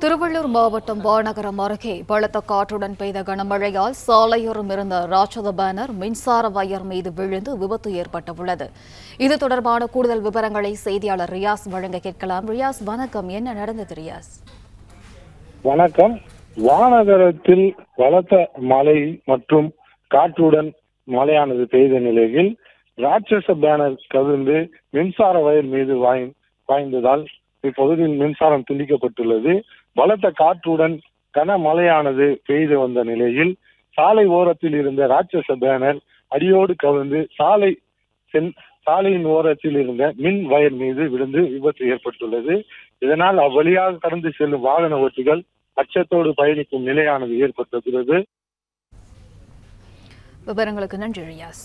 திருவள்ளூர் மாவட்டம் வானகரம் அருகே பலத்த காற்றுடன் பெய்த கனமழையால் சாலையோரம் இருந்த ராட்சத பேனர் மின்சார வயர் மீது விழுந்து விபத்து ஏற்பட்டுள்ளது. இது தொடர்பான கூடுதல் விவரங்களை செய்தியாளர் ரியாஸ் வழங்க கேட்கலாம். ரியாஸ் வணக்கம். என்ன நடந்தது ரியாஸ்? வணக்கம். வானகரத்தில் பலத்த மழை மற்றும் காற்றுடன் மழையானது பெய்த நிலையில் ராட்சச பேனர் கவிழ்ந்து மின்சார வயர் மீது வாய்- பாய்ந்ததால் இப்பகுதியில் மின்சாரம் துண்டிக்கப்பட்டுள்ளது. பலத்த காற்றுடன் கனமழையானது பெய்து வந்த நிலையில் சாலை ஓரத்தில் இருந்த ராட்சச பேனர் அடியோடு கவிழ்ந்து சாலை சென் சாலையின் ஓரத்தில் இருந்த மின் வயர் மீது விழுந்து விபத்து ஏற்பட்டுள்ளது. இதனால் அவ்வழியாக கடந்து செல்லும் வாகன ஓட்டிகள் அச்சத்தோடு பயணிக்கும் நிலையானது ஏற்பட்டுள்ளது விவரங்களுக்கு நன்றி ரியாஸ்.